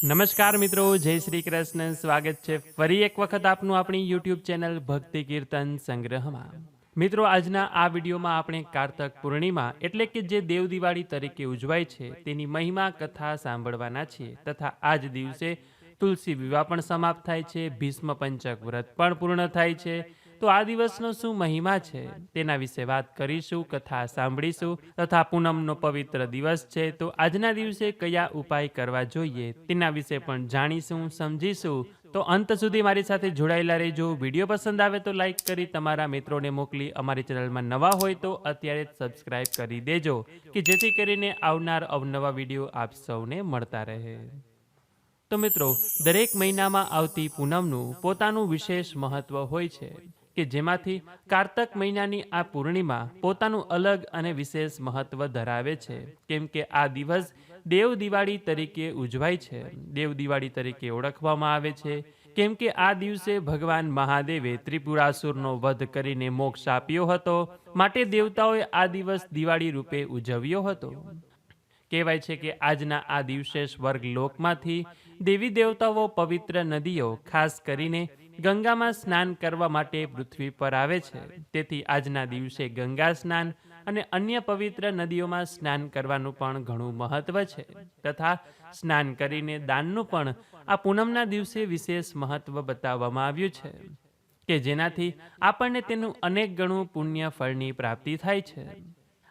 નમસ્કાર મિત્રો, જય શ્રી કૃષ્ણ. સ્વાગત છે ફરી એક વખત આપનું આપણી યુટ્યુબ ચેનલ ભક્તિ કીર્તન સંગ્રહમાં. મિત્રો, આજના આ વિડીયોમાં આપણે કારતક પૂર્ણિમા એટલે કે જે દેવ દિવાળી તરીકે ઉજવાય છે, તેની મહિમા કથા સાંભળવાના છીએ. તથા આ જ દિવસે તુલસી વિવાહ પણ સમાપ્ત થાય છે, ભીષ્મ પંચક વ્રત પણ પૂર્ણ થાય છે તો આ દિવસનો શું મહિમા છે? તેના વિશે વાત કરીશું, કથા સાંભળીશું તથા પૂનમનો પવિત્ર દિવસ છે. તો આજના દિવસે કયા ઉપાય કરવા જોઈએ તેના વિશે પણ જાણીશું, સમજીશું. તો અંત સુધી મારી સાથે જોડાયેલા રહેજો. વીડિયો પસંદ આવે તો લાઈક કરી તમારા મિત્રોને મોકલી અમારી ચેનલમાં નવા હોય તો અત્યારે જ સબસ્ક્રાઇબ કરી દેજો, કે જેથી કરીને આવનાર અવનવા વીડિયો આપ સૌને મળતા રહે. તો મિત્રો, દરેક મહિનામાં આવતી પૂનમનું પોતાનું વિશેષ મહત્વ હોય છે. કે જેમાંથી કારતક મહિનાની આ પૂર્ણિમા પોતાનું અલગ અને વિશેષ મહત્વ ધરાવે છે. કેમ કે આ દિવસ દેવ દિવાળી તરીકે ઉજવાય છે. દેવ દિવાળી તરીકે ઓળખવામાં આવે છે. કેમ કે આ દિવસે ભગવાન મહાદેવે ત્રિપુરાસુરનો વધ કરીને મોક્ષ આપ્યો હતો, માટે દેવતાઓએ આ દિવસ દિવાળી રૂપે ઉજવ્યો હતો. કહેવાય છે કે આજના આ દિવસે સ્વર્ગ લોકમાંથી દેવી દેવતાઓ પવિત્ર નદીઓ ખાસ કરીને ગંગામાં સ્નાન કરવા માટે પૃથ્વી પર આવે છે. તેથી આજના દિવસે ગંગા સ્નાન અને અન્ય પવિત્ર નદીઓમાં સ્નાન કરવાનું પણ ઘણું મહત્વ છે. તથા સ્નાન કરીને દાનનું પણ આ પૂનમના દિવસે વિશેષ મહત્વ બતાવવામાં આવ્યું છે કે જેનાથી આપણને તેનું અનેક ગણું પુણ્ય ફળની પ્રાપ્તિ થાય છે.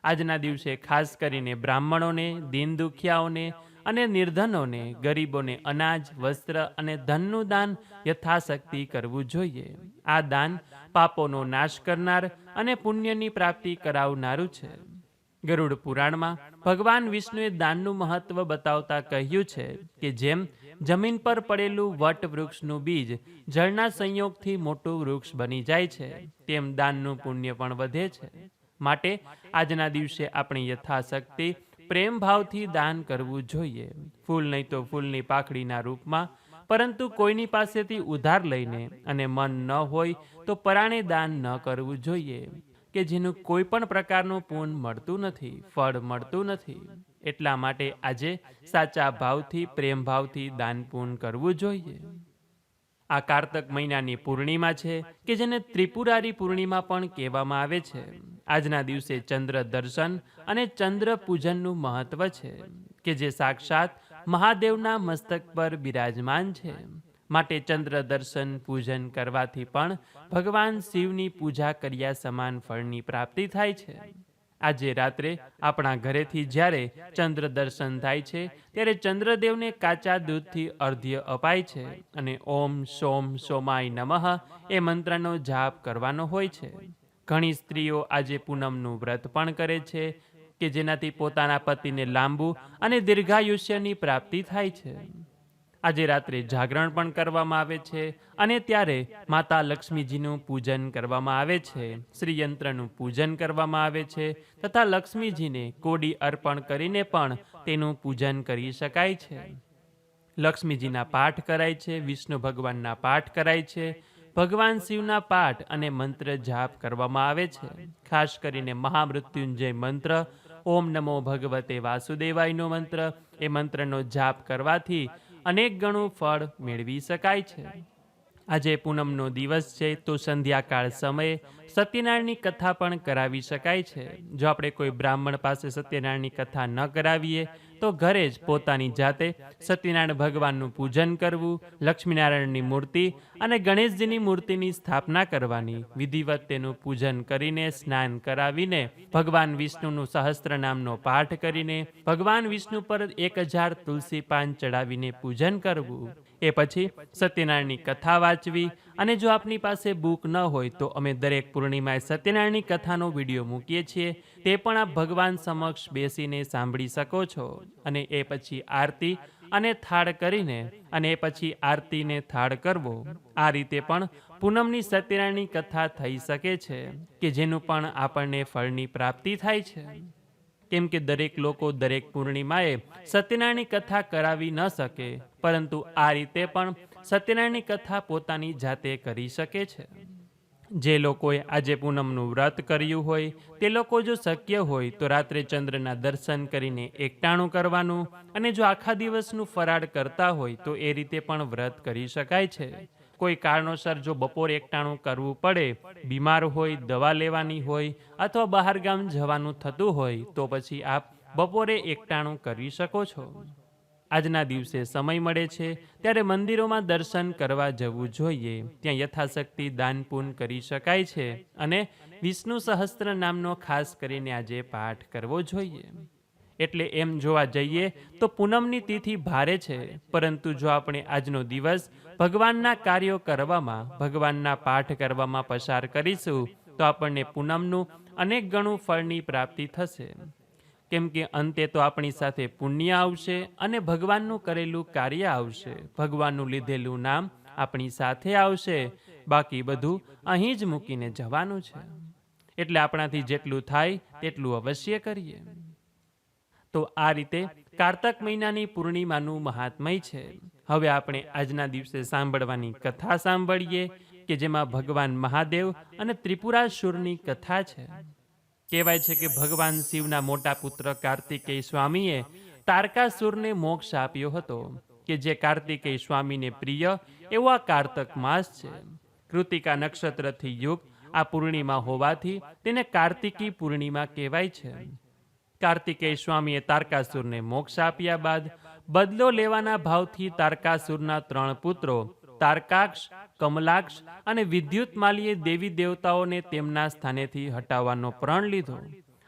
આજના દિવસે ખાસ કરીને બ્રાહ્મણોને દીન દુખિયાઓને અને નિર્ધનોને, ગરીબોને અનાજ, વસ્ત્ર અને ધનનું દાન યથાશક્તિ કરવું જોઈએ. આ દાન પાપોનો નાશ કરનાર અને પુણ્યની પ્રાપ્તિ કરાવનારું છે. ગરુડ પુરાણમાં ભગવાન વિષ્ણુએ દાનનું મહત્વ બતાવતા કહ્યું છે કે જેમ જમીન પર પડેલું વટ વૃક્ષનું બીજ જળના સંયોગથી મોટું વૃક્ષ બની જાય છે, તેમ દાનનું પુણ્ય પણ વધે છે. માટે આજના દિવસે આપણે યથાશક્તિ પ્રેમ ભાવથી દાન કરવું જોઈએ. ફૂલ નહીં તો ફૂલની પાખડીના રૂપમાં, પરંતુ કોઈની પાસેથી ઉધાર લઈને અને મન ન હોય તો પરાણે દાન ન કરવું જોઈએ. કે જેનું કોઈ પણ પ્રકારનું પૂન મળતું નથી, ફળ મળતું નથી. એટલા માટે આજે સાચા ભાવથી પ્રેમ ભાવથી દાન પૂન કરવું જોઈએ. આ કારતક મહિનાની પૂર્ણિમા છે, કે જેને ત્રિપુરારી પૂર્ણિમા પણ કહેવામાં આવે છે. આજના દિવસે ચંદ્ર દર્શન અને ચંદ્ર પૂજનનું મહત્વ છે, કે જે સાક્ષાત મહાદેવના મસ્તક પર બિરાજમાન છે. માટે ચંદ્ર દર્શન, પૂજન કરવાથી પણ ભગવાન શિવની પૂજા કર્યા સમાન ફળની પ્રાપ્તિ થાય છે. આજે રાત્રે આપણા ઘરેથી જ્યારે ચંદ્ર દર્શન થાય છે, ત્યારે ચંદ્રદેવને કાચા દૂધથી અર્ધ્ય અપાય છે અને ઓમ સોમ સોમાય નમઃ એ મંત્રનો જાપ કરવાનો હોય છે. ઘણી સ્ત્રીઓ આજે પૂનમનું વ્રત પણ કરે છે, કે જેનાથી પોતાના પતિને લાંબુ અને દીર્ઘાયુષ્યની પ્રાપ્તિ થાય છે. આજે રાત્રે જાગરણ પણ કરવામાં આવે છે અને ત્યારે માતા લક્ષ્મીજીનું પૂજન કરવામાં આવે છે, શ્રીયંત્રનું પૂજન કરવામાં આવે છે તથા લક્ષ્મીજીને કોડી અર્પણ કરીને પણ તેનું પૂજન કરી શકાય છે. લક્ષ્મીજીના પાઠ કરાય છે, વિષ્ણુ ભગવાનના પાઠ કરાય છે ભગવાન શિવના પાઠ અને મંત્ર જાપ કરવામાં આવે છે. ખાસ કરીને મહામૃત્યુંજય મંત્ર, ઓમ નમો ભગવતે વાસુદેવાયનો મંત્ર, એ મંત્રનો જાપ કરવાથી અનેક ગણું ફળ મેળવી શકાય છે. આજે પૂનમનો દિવસ છે, તો સંધ્યાકાળ સમયે સત્યનારાયણની કથા પણ કરાવી શકાય છે. જો આપણે કોઈ બ્રાહ્મણ પાસે સત્યનારાયણની કથા ન કરાવીએ, તો ઘરે જ પોતાની જાતે સત્યનારાયણ ભગવાનનું પૂજન કરવું, લક્ષ્મીનારાયણની મૂર્તિ અને ગણેશજીની મૂર્તિની સ્થાપના કરવાની. વિધિવત તેનું પૂજન કરીને સ્નાન કરાવીને ભગવાન વિષ્ણુનું સહસ્ત્ર નામનો પાઠ કરીને ભગવાન વિષ્ણુ પર એક હજાર તુલસી પાન ચડાવીને પૂજન કરવું. એ પછી સત્યનારાયણની કથા વાંચવી અને જો આપની પાસે બુક ન હોય તો અમે દરેક પૂર્ણિમાએ સત્યનારાયણની કથાનો વીડિયો મૂકીએ છીએ. તે પણ આપ ભગવાન સમક્ષ બેસીને સાંભળી શકો છો. અને એ પછી આરતી અને થાળ કરીને અને એ પછી આરતીને થાળ કરવો. આ રીતે પણ પૂનમની સત્યનારાયણની કથા થઈ શકે છે, કે જેનું પણ આપણને ફળની પ્રાપ્તિ થાય છે. કેમ કે દરેક લોકો દરેક પૂર્ણિમાએ સત્યનારાયણની કથા કરાવી ન શકે, પરંતુ આ રીતે પણ સત્યનારાયણની કથા પોતાની જાતે કરી શકે છે. જે લોકોએ આજે પૂનમનું વ્રત કર્યું હોય, તે લોકો જો શક્ય હોય તો રાત્રે ચંદ્રના દર્શન કરીને એકટાણું કરવાનું અને જો આખા દિવસનું ફરાળ કરતા હોય તો એ રીતે પણ વ્રત કરી શકાય છે. કોઈ કારણોસર જો બપોર એકટાણું કરવું પડે, બીમાર હોય, દવા લેવાની હોય અથવા બહાર ગામ જવાનું થતું હોય, તો પછી આપ બપોરે એકટાણું કરી શકો છો. આજના દિવસે સમય મળે છે, ત્યારે મંદિરોમાં દર્શન કરવા જવું જોઈએ. ત્યાં યથાશક્તિ દાન પૂન કરી શકાય છે અને વિષ્ણુ સહસ્ત્ર નામનો ખાસ કરીને આજે પાઠ કરવો જોઈએ. એટલે એમ જોવા જઈએ તો પૂનમની તિથિ ભારે છે, પરંતુ જો આપણે આજનો દિવસ ભગવાનના કાર્યો કરવામાં, ભગવાનના પાઠ કરવામાં પસાર કરીશું, તો આપણને પૂનમનું અનેક ગણું ફળની પ્રાપ્તિ થશે. કેમ કે અંતે તો આપણી સાથે પુણ્ય આવશે અને ભગવાનનું કરેલું કાર્ય આવશે. ભગવાનનું લીધેલું નામ આપણી સાથે આવશે. બાકી બધું અહીં જ મૂકીને જવાનું છે. એટલે આપણાથી જેટલું થાય, તેટલું અવશ્ય કરીએ. તો આ રીતે કારતક મહિનાની પૂર્ણિમાનું મહાત્મય છે. હવે આપણે આજના દિવસે સાંભળવાની કથા સાંભળીએ કે જેમાં ભગવાન મહાદેવ અને ત્રિપુરાસુરની કથા છે. કહેવાય છે કે ભગવાન શિવના મોટા પુત્ર કાર્તિકેય સ્વામીએ તારકાસુરને મોક્ષ આપ્યો હતો કે જે કાર્તિકેય સ્વામીને પ્રિય એવો આ કારતક માસ છે. કૃતિકા નક્ષત્રથી યુગ આ પૂર્ણિમા હોવાથી તેને કાર્તિકી પૂર્ણિમા કહેવાય છે. કાર્તિકેય સ્વામીએ તારકાસુરને મોક્ષ આપ્યા બાદ બદલો લેવાના ભાવથી તારકાસુરના ત્રણ પુત્રો, તારકાક્ષ, કમલાક્ષ અને વિદ્યુતમાલીએ દેવી દેવતાઓને તેમના સ્થાનેથી હટાવવાનો પ્રણ લીધો.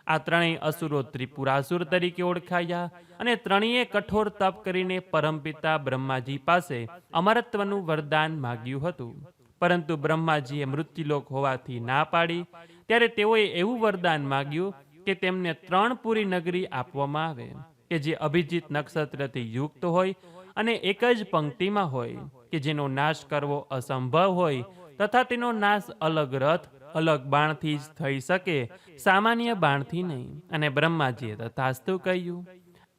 આ ત્રણેય અસુરો ત્રિપુરાસુર તરીકે ઓળખાયા અને ત્રણેય કઠોર તપ કરીને પરમપિતા બ્રહ્માજી પાસે અમરત્વનું વરદાન માગ્યું હતું. પરંતુ બ્રહ્માજીએ મૃત્યુલોક હોવાથી ના પાડી, ત્યારે તેઓએ એવું વરદાન માગ્યું કે તેમને ત્રણ પૂરી નગરી આપવામાં આવે, કે જે અભિજીત નક્ષત્રથી યુક્ત હોય અને એક જ પંક્તિમાં હોય, કે જેનો નાશ કરવો અસંભવ હોય તથા તેનો નાશ અલગ રથ, અલગ બાણથી જ થઈ શકે, સામાન્ય બાણથી નહીં. અને બ્રહ્માજીએ તથાસ્તુ કહ્યું,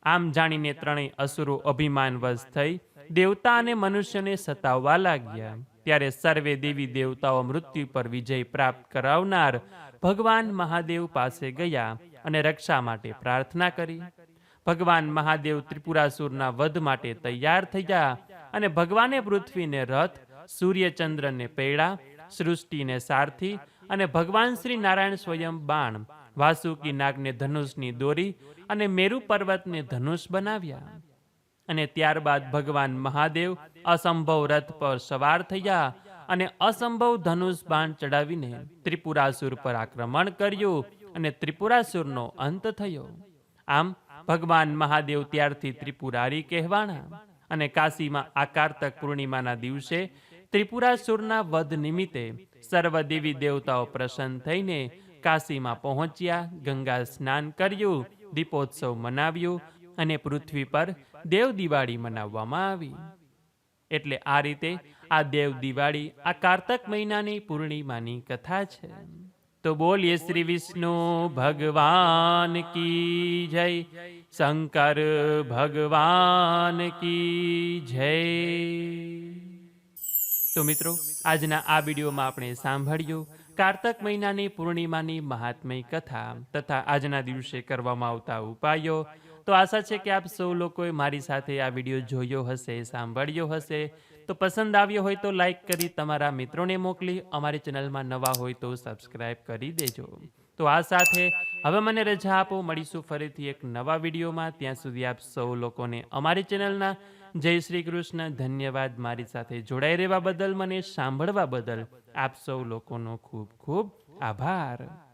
આમ જાણીને ત્રણેય અસુરો અભિમાનવશ થઈ દેવતા અને મનુષ્યને સતાવવા લાગ્યા. ત્યારે સર્વે દેવી દેવતાઓ મૃત્યુ પર વિજય પ્રાપ્ત કરાવનાર ભગવાન મહાદેવ પાસે ગયા અને રક્ષા માટે પ્રાર્થના કરી. ભગવાન મહાદેવ ત્રિપુરાસુરના વધ માટે તૈયાર થયા અને ભગવાને પૃથ્વીને રથ, સૂર્યચંદ્રને પૈડા, સૃષ્ટિને સારથી અને ભગવાન શ્રી નારાયણ સ્વયં બાણ વાસુકી નાગને ધનુષની દોરી અને મેરુ પર્વતને ધનુષ બનાવ્યા. અને ત્યારબાદ ભગવાન મહાદેવ અસંભવ રથ પર સવાર થયા અને અસંભવ ધનુષ બાણ ચડાવીને ત્રિપુરાસુર પર આક્રમણ કર્યું અને ત્રિપુરાસુરનો અંત થયો. આમ ભગવાન મહાદેવ ત્યારથી ત્રિપુરારી કહેવાણા અને કાશીમાં આ કારતક પૂર્ણિમાના દિવસે ત્રિપુરાસુરના વધ નિમિત્તે સર્વ દેવી દેવતાઓ પ્રસન્ન થઈને કાશીમાં પહોંચ્યા, ગંગા સ્નાન કર્યું, દીપોત્સવ મનાવ્યું અને પૃથ્વી પર દેવ દિવાળી મનાવવામાં આવી. એટલે આ રીતે આ દેવ દિવાળી આ કારતક મહિનાની પૂર્ણિમાની કથા છે. તો બોલીએ શ્રી વિષ્ણુ, ભગવાન કી જય. શંકર, ભગવાન કી જય. તો મિત્રો, આજના આ વિડીયોમાં આપણે સાંભળ્યું કારતક મહિનાની પૂર્ણિમાની મહાત્મય કથા તથા આજના દિવસે કરવામાં આવતા ઉપાયો તો આશા છે કે આપ સૌ લોકોએ મારી સાથે આ વીડિયો જોયો હશે, સાંભળ્યો હશે. તો પસંદ આવ્યો હોય તો લાઈક કરી તમારા મિત્રોને મોકલી, અમારી ચેનલમાં નવા હોય તો સબસ્ક્રાઈબ કરી દેજો. તો આ સાથે હવે મને રજા આપો, મળીશું ફરીથી એક નવા વિડીયોમાં. ત્યાં સુધી આપ સૌ લોકોને અમારી ચેનલના જય શ્રી કૃષ્ણ ધન્યવાદ. મારી સાથે જોડાઈ રહેવા બદલ, મને સાંભળવા બદલ આપ સૌ લોકોનો ખૂબ ખૂબ આભાર.